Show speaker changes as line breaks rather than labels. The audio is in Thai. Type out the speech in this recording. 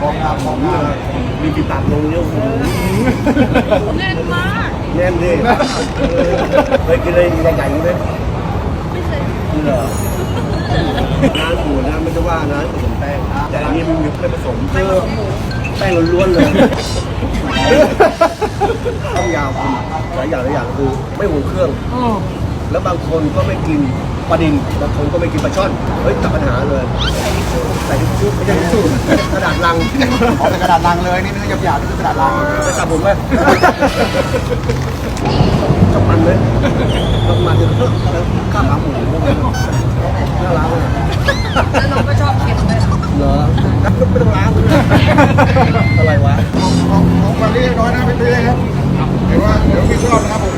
ของงามของงามมีติดตัดลงเนี่ยโอ้โห
แน่นมาก
แน่นดิเคยกินอะไรใหญ่ๆไหม
ไม่เคย
เหรอร้านหมูนะไม่ใช่ว่านะผสมแป้งแต่อันนี้มันมีไม่ผสมคือแป้งล้วนๆเลยต้องยาวคุณหลายอย่างหลายอย่างคือไม่หุงเครื่อง แล้วบางคนก็ไม่กิน ปลาดินบางคนก็ไม่กินปลาช่อน เฮ้ยตัดปัญหาเลย ใส่ทิชชู่ไม่ใช่ทิชชู่กระดาษลัง
อ๋อเป็นกระดาษลังเลยนี่ไม่ใช่หยาบๆนี่คือกระดาษลัง
ไปตับผมไหมชอบมันไหมชอบมันเดี๋ยวข้าวขาหมูน่ารักเลย
แล้วน้องก็ชอบเค็มด้วย
เหรอไม่ต้องล้างอะไรวะ
ของของของวันนี้น้อยนะพี่เต้ครับเดี๋ยวว่าเดี๋ยวมีรอบนะครับผม